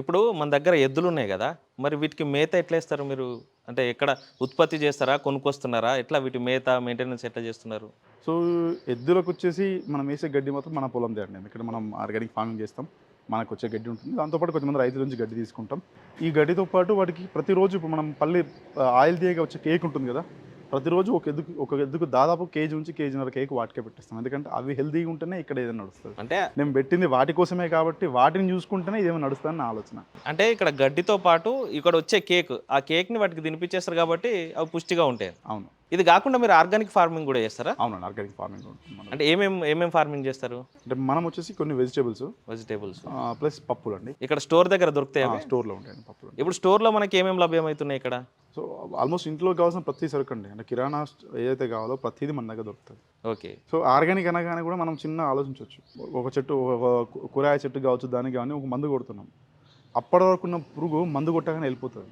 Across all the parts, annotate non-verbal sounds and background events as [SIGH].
ఇప్పుడు మన దగ్గర ఎద్దులు ఉన్నాయి కదా మరి వీటికి మేత ఎట్లా ఇస్తారు మీరు? అంటే ఎక్కడ ఉత్పత్తి చేస్తారా కొనుక్కొస్తున్నారా? ఎట్లా వీటి మేత మెయింటెనెన్స్ ఎట్లా చేస్తున్నారు? సో ఎద్దులకు వచ్చేసి మనం వేసే గడ్డి మాత్రం మన పొలం చేయండి ఇక్కడ మనం ఆర్గానిక్ ఫార్మింగ్ చేస్తాం. మనకు వచ్చే గడ్డి ఉంటుంది. దాంతోపాటు కొంతమంది రైతుల నుంచి గడ్డి తీసుకుంటాం. ఈ గడ్డితో పాటు వాటికి ప్రతిరోజు ఇప్పుడు మనం పల్లి ఆయిల్ తీయగా వచ్చే కేక్ ఉంటుంది కదా ప్రతిరోజు ఒక ఎద్దుకు ఒక ఎద్దుకు దాదాపు కేజీ నుంచి కేజీన్నర కేక్ వాటికే పెట్టేస్తాం. ఎందుకంటే అవి హెల్తీగా ఉంటేనే ఇక్కడ ఏదైనా నడుస్తుంది. అంటే నేను పెట్టింది వాటి కోసమే కాబట్టి వాటిని చూసుకుంటేనే ఇదేమైనా నడుస్తుందని నా ఆలోచన. అంటే ఇక్కడ గడ్డితో పాటు ఇక్కడ వచ్చే కేక్ ఆ కేక్ని వాటికి తినిపించేస్తారు కాబట్టి అవి పుష్టిగా ఉంటాయి. అవును. ఇది కాకుండా మీరు ఆర్గానిక్ ఫార్మింగ్ కూడా చేస్తారా? అవునండి ఆర్గానిక్ ఫార్మింగ్ అంటే ఏమేం ఏమేం ఫార్మింగ్ చేస్తారు? అంటే మనం వచ్చేసి కొన్ని వెజిటేబుల్స్ వెజిటేబుల్స్. ప్లస్ పప్పులు అండి. ఇక్కడ స్టోర్ దగ్గర దొరుకుతాయి? స్టోర్లో ఉంటాయండి పప్పులు. ఇప్పుడు స్టోర్లో మనకి ఏమేమి లభ్యమవుతున్నాయి ఇక్కడ? సో ఆల్మోస్ట్ ఇంట్లో కావాల్సిన ప్రతి సరుకు అండి అంటే కిరాణా ఏదైతే కావాలో ప్రతిదీ మన దగ్గర దొరుకుతుంది. ఓకే. సో ఆర్గానిక్ అనగానే కూడా మనం చిన్న ఆలోచించవచ్చు ఒక చెట్టు ఒక కూరగాయ చెట్టు కావచ్చు దానికి కానీ ఒక మందు కొడుతున్నాం. అప్పటి వరకు ఉన్న పురుగు మందు కొట్టగానే వెళ్ళిపోతుంది.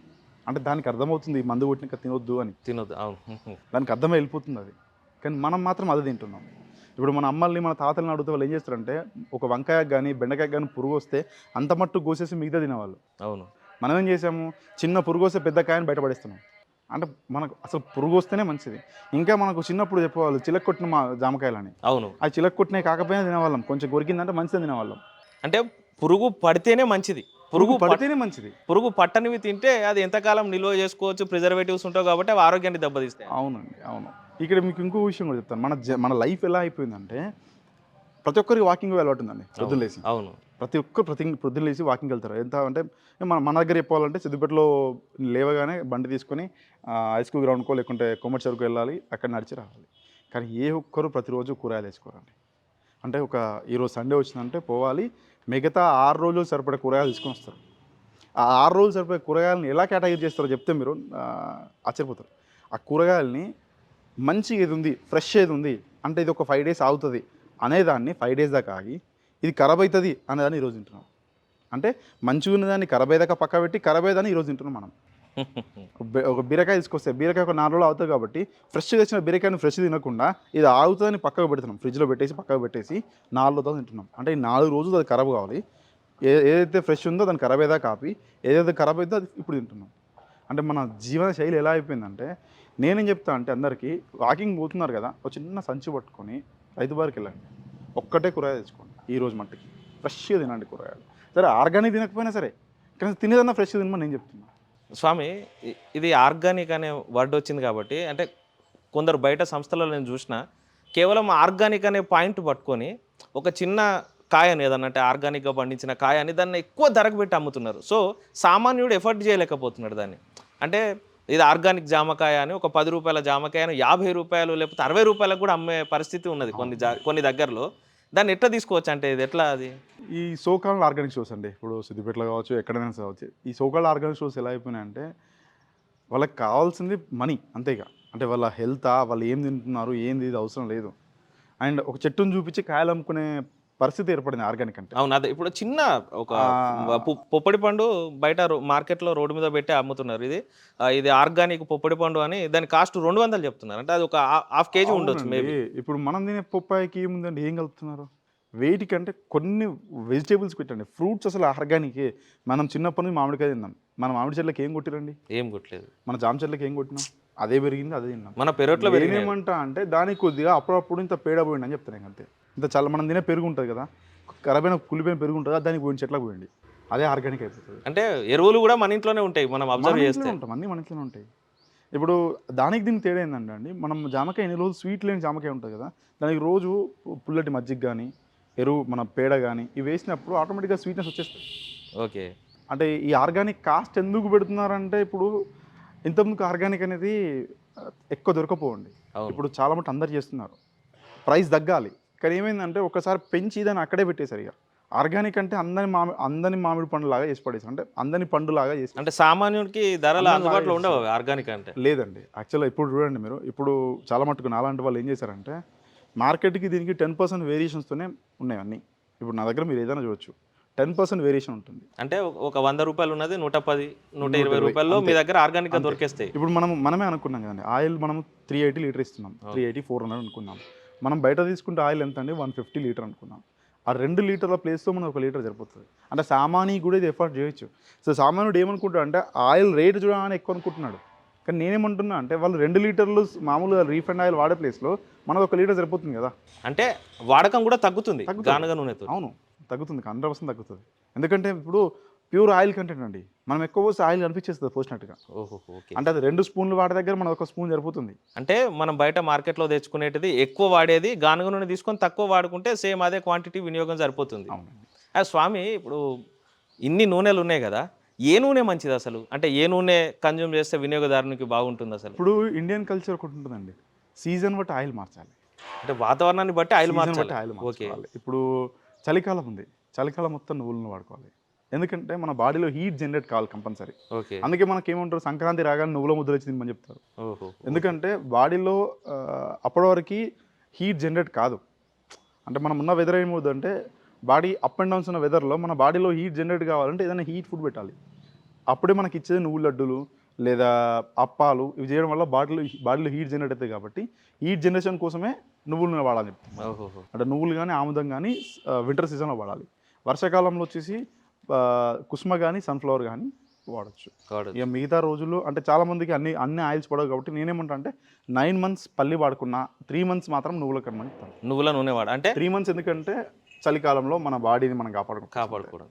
అంటే దానికి అర్థమవుతుంది మందు కొట్టినాక తినొద్దు అని. తినొద్దు అవును. దానికి అర్థమై వెళ్ళిపోతుంది అది. కానీ మనం మాత్రం అది తింటున్నాం. ఇప్పుడు మన అమ్మల్ని మన తాతల్ని అడిగితే వాళ్ళు ఏం చేస్తారంటే ఒక వంకాయ కానీ బెండకాయ కానీ పురుగు వస్తే అంత మట్టు కోసేసి మిగతా తినేవాళ్ళు. అవును. మనం ఏం చేసాము? చిన్న పురుగు వస్తే పెద్ద కాయని బయటపడేస్తున్నాం. అంటే మనకు అసలు పురుగు వస్తేనే మంచిది. ఇంకా మనకు చిన్నప్పుడు చెప్పేవాళ్ళు చిలక కొట్టిన మా జామకాయలని. అవును. ఆ చిలక కొట్టినవి కాకపోయినా తినేవాళ్ళం. కొంచెం కొరికిందంటే మంచిది తినేవాళ్ళం. అంటే పురుగు పడితేనే మంచిది. పురుగు పడ- పడితేనే మంచిది. పురుగు పట్టనివి తింటే అది ఎంతకాలం నిల్వ చేసుకోవచ్చు ప్రిజర్వేటివ్స్ ఉంటావు కాబట్టి అవి ఆరోగ్యాన్ని దెబ్బతీస్తాయి. అవునండి అవును. ఇక్కడ మీకు ఇంకో విషయం కూడా చెప్తాను. మన మన లైఫ్ ఎలా అయిపోయిందంటే ప్రతి ఒక్కరికి వాకింగ్ అలవాటు ఉందండి పొద్దున్న లేసి అవును. ప్రతి ఒక్కరు ప్రతి పొద్దున్న లేచి వాకింగ్ వెళ్తారు. ఎంత అంటే మన మన దగ్గర చెప్పాలంటే సిద్దిపేటలో లేవగానే బండి తీసుకొని హై స్కూల్ గ్రౌండ్కో లేకుంటే కొమ్మటి చెరుకు వెళ్ళాలి అక్కడ నడిచి రావాలి. కానీ ఏ ఒక్కరు ప్రతిరోజు కూరగాయలు వేసుకోరండి. అంటే ఒక ఈరోజు సండే వచ్చిందంటే పోవాలి మిగతా ఆరు రోజులు సరిపడే కూరగాయలు తీసుకొని వస్తారు. ఆ ఆరు రోజులు సరిపడే కూరగాయలను ఎలా కేటగిరీ చేస్తారో చెప్తే మీరు ఆశ్చర్యపోతారు. ఆ కూరగాయలని మంచి ఏది ఉంది ఫ్రెష్ ఏది ఉంది అంటే ఇది ఒక ఫైవ్ డేస్ ఆగుతుంది అనేదాన్ని ఫైవ్ డేస్ దాకా ఆగి ఇది ఖరాబ్ అవుతుంది అనేదాన్ని ఈరోజు తింటున్నాం అంటే మంచిగా ఉన్నదాన్ని ఖరాబ్ అయ్యేదాకా పక్క పెట్టి ఖరాబ్ అయ్యేదాన్ని ఈరోజు తింటున్నాం మనం. [LAUGHS] ఒక బీరకాయ తీసుకొస్తే బీరకాయ ఒక నాలుగు రోజులు అవుతుంది కాబట్టి ఫ్రెష్గా తెచ్చిన బీరకాయని ఫ్రెష్ తినకుండా ఇది ఆగుతుందని పక్కకు పెడుతున్నాం. ఫ్రిడ్జ్లో పెట్టేసి పక్కకు పెట్టేసి నాలుగు రోజులు తింటున్నాం. అంటే ఈ నాలుగు రోజులు అది ఖరాబ్ కావాలి. ఏ ఏదైతే ఫ్రెష్ ఉందో దాన్ని ఖరాబ్ అయ్యేదా కాపీ ఏదైతే ఖరాబ్ అవుతుందో అది ఇప్పుడు తింటున్నాం. అంటే మన జీవన శైలి ఎలా అయిపోయిందంటే నేనేం చెప్తా అంటే అందరికీ వాకింగ్ పోతున్నారు కదా ఒక చిన్న సంచి పట్టుకొని రైతు బారికి వెళ్ళండి ఒక్కటే కూరగాయ తెచ్చుకోండి. ఈ రోజు మట్టికి. ఫ్రెష్గా తినండి కూరగాయలు. సరే ఆర్గానిక్ తినకపోయినా సరే కానీ తినేదన్నా ఫ్రెష్ తినమని నేను చెప్తున్నా. స్వామి ఇది ఆర్గానిక్ అనే వర్డ్ వచ్చింది కాబట్టి అంటే కొందరు బయట సంస్థలలో నేను చూసిన కేవలం ఆర్గానిక్ అనే పాయింట్ పట్టుకొని ఒక చిన్న కాయని ఏదన్నా అంటే ఆర్గానిక్గా పండించిన కాయని దాన్ని ఎక్కువ ధరకు పెట్టి అమ్ముతున్నారు. సో సామాన్యుడు ఎఫర్ట్ చేయలేకపోతున్నాడు దాన్ని. అంటే ఇది ఆర్గానిక్ జామకాయ అని ఒక పది రూపాయల జామకాయను యాభై రూపాయలు లేకపోతే అరవై రూపాయలకు కూడా అమ్మే పరిస్థితి ఉన్నది కొన్ని కొన్ని దగ్గరలో. దాన్ని ఎట్లా తీసుకోవచ్చు అంటే ఇది ఎట్లా అది? ఈ సోకాల్ ఆర్గానిక్ షోస్ అండి. ఇప్పుడు సిద్దిపేటలో కావచ్చు ఎక్కడైనా కావచ్చు. ఈ సోకాల్ ఆర్గానిక్ షోస్ ఎలా అయిపోయినాయంటే వాళ్ళకి కావాల్సింది మనీ అంతేగా అంటే వాళ్ళ హెల్తా వాళ్ళు ఏం తింటున్నారు ఏంది ఇది అవసరం లేదు. అండ్ ఒక చెట్టును చూపించి కాయలు అమ్ముకునే పరిస్థితి ఏర్పడింది ఆర్గానిక్ అంటే. అవును అదే. ఇప్పుడు చిన్న ఒక పొప్పడి పండు బయట మార్కెట్లో రోడ్డు మీద పెట్టి అమ్ముతున్నారు. ఇది ఇది ఆర్గానిక్ పొప్పడి పండు అని దాని కాస్ట్ రెండు వందలు చెప్తున్నారు. అంటే అది ఒక హాఫ్ కేజీ ఉండొచ్చు. మేబీ. ఇప్పుడు మనం తినే పప్పాయికి ఏముందండి ఏం కలుపుతున్నారు? వేటికంటే కొన్ని వెజిటేబుల్స్ పెట్టండి. ఫ్రూట్స్ అసలు ఆర్గానిక్. మనం చిన్నప్పటి నుంచి మామిడికాయ తిన్నాం. మన మామిడి చెట్లకి ఏం కొట్టిరండి? ఏం కొట్టలేదు. మన జామ చెట్లకి ఏం కొట్టినాం? అదే పెరిగింది అదే తిన్నాం. మన పెరట్లో నేనేమంటా అంటే దానికి కొద్దిగా అప్పుడప్పుడు ఇంత పేడ పోయింది అని చెప్తాను అంతే. ఇంత చాలా మనం తినే పెరుగు ఉంటుంది కదా ఖరాబైన కులిపోయిన పెరుగు ఉంటుంది దానికి పోయిన చెట్లకు పోయింది. అదే ఆర్గానిక్ అయిపోతుంది. అంటే ఎరువులు కూడా మన ఇంట్లోనే ఉంటాయి మనం అబ్జర్వ్ చేస్తే. ఉంటాం అన్నీ మన ఇంట్లోనే ఉంటాయి. ఇప్పుడు దానికి దీనికి తేడా ఏంటంటే అండి మనం జామకాయ ఎన్ని రోజులు స్వీట్ లేని జామకాయ ఉంటుంది కదా దానికి రోజు పుల్లటి మజ్జిగ కానీ ఎరువు మన పేడ కానీ ఇవి వేసినప్పుడు ఆటోమేటిక్గా స్వీట్నెస్ వచ్చేస్తుంది. ఓకే. అంటే ఈ ఆర్గానిక్ కాస్ట్ ఎందుకు పెడుతున్నారంటే ఇప్పుడు ఇంతకుముందుకు ఆర్గానిక్ అనేది ఎక్కువ దొరకపోండి. ఇప్పుడు చాలా మటు అందరు చేస్తున్నారు. ప్రైస్ తగ్గాలి. కానీ ఏమైందంటే ఒకసారి పెంచి దాన్ని అక్కడే పెట్టేశారు ఇక. ఆర్గానిక్ అంటే అందని మామి అందని మామిడి పండు లాగా చేసి పడేసారు అంటే అందని పండు లాగా చేసి అంటే సామాన్యుడికి ధరలు అందరం అందుబాటులో ఉండవు ఆర్గానిక్ అంటే? లేదండి. యాక్చువల్గా ఇప్పుడు చూడండి మీరు. ఇప్పుడు చాలా మటుకు నాలాంటి వాళ్ళు ఏం చేశారంటే మార్కెట్కి దీనికి టెన్ పర్సెంట్ వేరియేషన్స్తోనే ఉన్నాయి అన్నీ. ఇప్పుడు నా దగ్గర మీరు ఏదైనా చూడొచ్చు. టెన్ పర్సెంట్ వేరియేషన్ ఉంటుంది. అంటే ఒక- వంద రూపాయలు ఉన్నది నూట పది నూట ఇరవై రూపాయల్లో మీ. దగ్గర ఆర్గానిక్గా దొరికేస్తాయి. ఇప్పుడు మనం మనమే అనుకున్నాం కదండి ఆయిల్ మనం త్రీ ఎయిటీ లీటర్ ఇస్తున్నాం త్రీ ఎయిటీ ఫోర్ హండ్రెడ్ అనుకున్నాం. మనం బయట తీసుకుంటే ఆయిల్ ఎంత అండి? వన్ ఫిఫ్టీ లీటర్ అనుకున్నాం. ఆ రెండు లీటర్ల ప్లేస్తో మనం ఒక లీటర్ సరిపోతుంది. అంటే సామాన్యుడు కూడా ఇది ఎఫర్ట్ చేయొచ్చు. సో సామాన్యుడు ఏమనుకుంటాడు అంటే ఆయిల్ రేట్ చూడగానే ఎక్కువ అనుకుంటున్నాడు. కానీ నేనేమంటున్నా అంటే వాళ్ళు రెండు లీటర్లు మామూలుగా రీఫండ్ ఆయిల్ వాడే ప్లేస్లో మనది ఒక లీటర్ సరిపోతుంది కదా. అంటే వాడకం కూడా తగ్గుతుంది అవును. తగ్గుతుంది హండ్రెడ్ పర్సెంట్ తగ్గుతుంది. ఎందుకంటే ఇప్పుడు ప్యూర్ ఆయిల్ కంటెంట్ అండి. మనం ఎక్కువ పోస్తే ఆయిల్ కనిపించేస్తుంది పోసినట్టుగా. అంటే అది రెండు స్పూన్లు వాడే దగ్గర మనకు ఒక స్పూన్ సరిపోతుంది. అంటే మనం బయట మార్కెట్లో తెచ్చుకునేటిది ఎక్కువ వాడేది గానుగ నూనె తీసుకొని తక్కువ వాడుకుంటే సేమ్ అదే క్వాంటిటీ వినియోగం సరిపోతుంది. ఆ స్వామి ఇప్పుడు ఇన్ని నూనెలు ఉన్నాయి కదా ఏ నూనె మంచిది అసలు? అంటే ఏ నూనె కన్జ్యూమ్ చేస్తే వినియోగదారునికి బాగుంటుంది అసలు? ఇప్పుడు ఇండియన్ కల్చర్ ఒకటి ఉంటుందండి. సీజన్ బట్టి ఆయిల్ మార్చాలి. అంటే వాతావరణాన్ని బట్టి ఆయిల్ మార్చాలి. Oil okay. ఇప్పుడు చలికాలం ఉంది. చలికాలం మొత్తం నువ్వులను వాడుకోవాలి. ఎందుకంటే మన బాడీలో హీట్ జనరేట్ కావాలి కంపల్సరీ. ఓకే. అందుకే మనకి ఏమంటారు సంక్రాంతి రాగానే నువ్వుల ముద్ర వచ్చి తినమని చెప్తారు. ఎందుకంటే బాడీలో అప్పటి వరకు హీట్ జనరేట్ కాదు. అంటే మనం ఉన్న వెదర్ ఏమవుతుందంటే బాడీ అప్ అండ్ డౌన్స్ ఉన్న వెదర్లో మన బాడీలో హీట్ జనరేట్ కావాలంటే ఏదైనా హీట్ ఫుడ్ పెట్టాలి. అప్పుడే మనకి ఇచ్చేది నువ్వు లడ్డులు లేదా అప్పాలు ఇవి చేయడం వల్ల బాడీలో బాడీలో హీట్ జనరేట్ అవుతాయి కాబట్టి హీట్ జనరేషన్ కోసమే నువ్వుల నూనె వాడాలి అంటే నువ్వులు కానీ ఆముదం కానీ వింటర్ సీజన్లో వాడాలి. వర్షాకాలంలో వచ్చేసి కుసుమ కానీ సన్ఫ్లవర్ కానీ వాడచ్చు. ఇక మిగతా రోజుల్లో అంటే చాలా మందికి అన్ని అన్ని ఆయిల్స్ పడవు కాబట్టి నేనేమంటా అంటే నైన్ మంత్స్ పల్లి వాడుకున్నా త్రీ మంత్స్ మాత్రం నువ్వుల కర్మని నువ్వుల నూనె వాడ అంటే? త్రీ మంత్స్ ఎందుకంటే చలికాలంలో మన బాడీని మనం కాపాడుకుంటాం కాపాడుకోవడం.